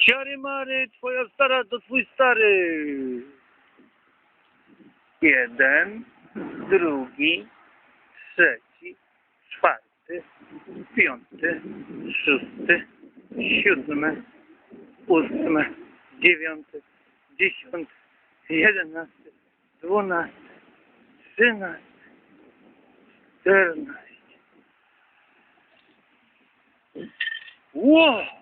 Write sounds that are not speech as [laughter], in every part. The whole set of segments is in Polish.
Ciary mary, twoja stara to twój stary. Jeden, drugi, trzeci, czwarty, piąty, szósty, siódmy, ósmy, dziewiąty, dziesiąty, jedenasty, dwunasty, trzynasty, czternaście. Wow!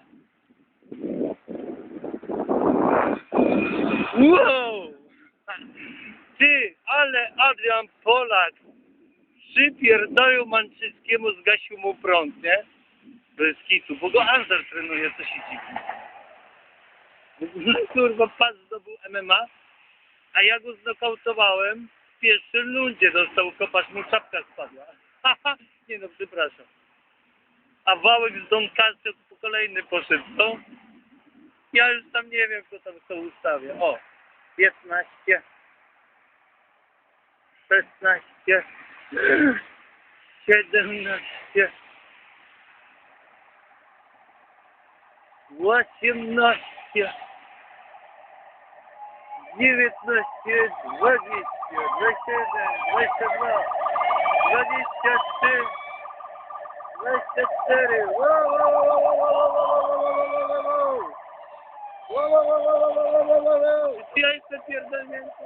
Wow! Ty, ale Adrian Polak przypierdolił Manczyckiemu, zgasił mu prąd, nie? Bez kitu, bo go Anzer trenuje, co się dziwi. No kurwa, pas zdobył MMA, a ja go znokautowałem w pierwszym lundzie, dostał kopacz, mu czapka spadła. Nie no, przepraszam. A wałek z Don Casio po kolejny poszedł, co? Ja już tam nie wiem, kto tam co ustawia. O, 15, 16, 17, 18, 19, 20, 21, 22, 23, 24. Wow, wow, wow, wow, wow, wow, wow, wow. Wow, wow, wow, wow, wow, wow, wow, wow. Ja jestem pierdolnięty.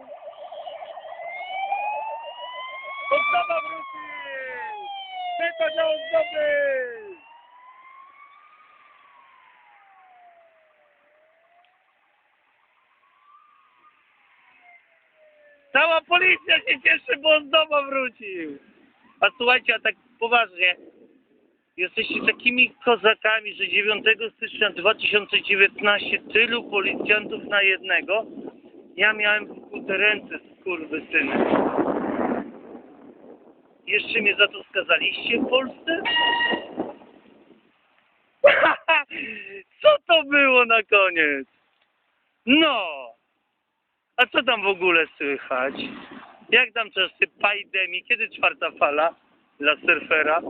Ozdoba wróci! Tylko dla ozdoby! Cała policja się cieszy, bo ozdoba wrócił. A słuchajcie, a tak poważnie, Jesteście takimi kozakami, że 9 stycznia 2019 tylu policjantów na jednego. Ja miałem wkute ręce, skurwysyny. Jeszcze mnie za to skazaliście w Polsce? [laughs] Co to było na koniec? No! A co tam w ogóle słychać? Jak tam czasy pandemii? Kiedy czwarta fala dla surfera?